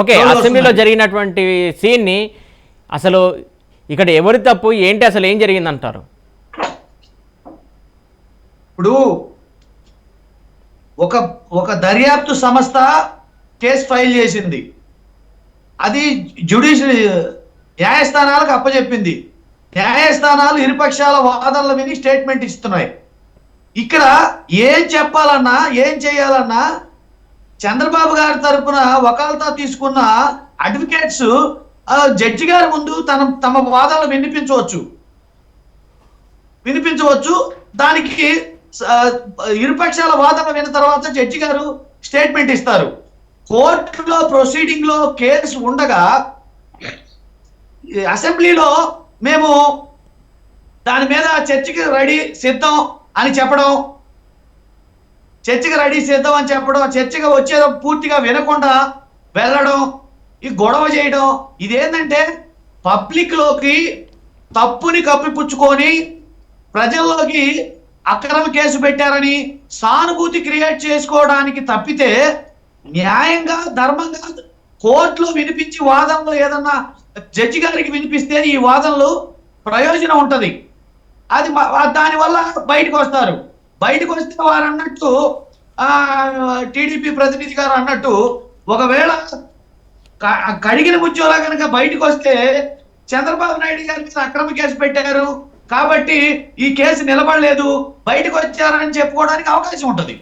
Okay అసెంబ్లీలో. జరిగినటువంటి సీన్ని అసలు ఇక్కడ ఎవరి తప్పు ఏంటి అసలు ఏం జరిగిందంటారు? ఇప్పుడు ఒక ఒక దర్యాప్తు సంస్థ కేసు ఫైల్ చేసింది. అది జ్యుడిషియల్ న్యాయస్థానాలకు అప్పచెప్పింది న్యాయస్థానాలు ఇరుపక్షాల వాదనలు విని స్టేట్మెంట్ ఇస్తున్నాయి. ఇక్కడ ఏం చెప్పాలన్నా ఏం చేయాలన్నా చంద్రబాబు గారి తరపున వకాల్తా తీసుకున్న అడ్వకేట్స్ జడ్జి గారి ముందు తన తమ వాదాలను వినిపించవచ్చు. వినిపించవచ్చు. దానికి ఇరుపక్షాల వాదన విన్న తర్వాత జడ్జి గారు స్టేట్మెంట్ ఇస్తారు. కోర్టులో ప్రొసీడింగ్లో కేసు ఉండగా అసెంబ్లీలో మేము దాని మీద చర్చకి రెడీ సిద్ధం అని చెప్పడం చర్చికి రెడీ చేద్దాం అని చెప్పడం చర్చగా వచ్చేదో పూర్తిగా వినకుండా వెళ్ళడం ఈ గొడవ చేయడం ఇదేంటంటే పబ్లిక్లోకి తప్పుని కప్పిపుచ్చుకొని ప్రజల్లోకి అక్రమ కేసు పెట్టారని సానుభూతి క్రియేట్ చేసుకోవడానికి తప్పితే న్యాయంగా ధర్మంగా కోర్టులో వినిపించి వాదనలో ఏదన్నా జడ్జి గారికి వినిపిస్తే ఈ వాదనలు ప్రయోజనం ఉంటుంది. అది దానివల్ల బయటకు వస్తారు. బయటకు వస్తే వారు అన్నట్టు టీడీపీ ప్రతినిధి గారు అన్నట్టు ఒకవేళ కడిగిన ముచ్చోలా కనుక బయటకు వస్తే చంద్రబాబు నాయుడు గారి మీద అక్రమ కేసు పెట్టారు. కాబట్టి ఈ కేసు నిలబడలేదు. బయటకు వచ్చారని చెప్పుకోవడానికి అవకాశం ఉంటుంది.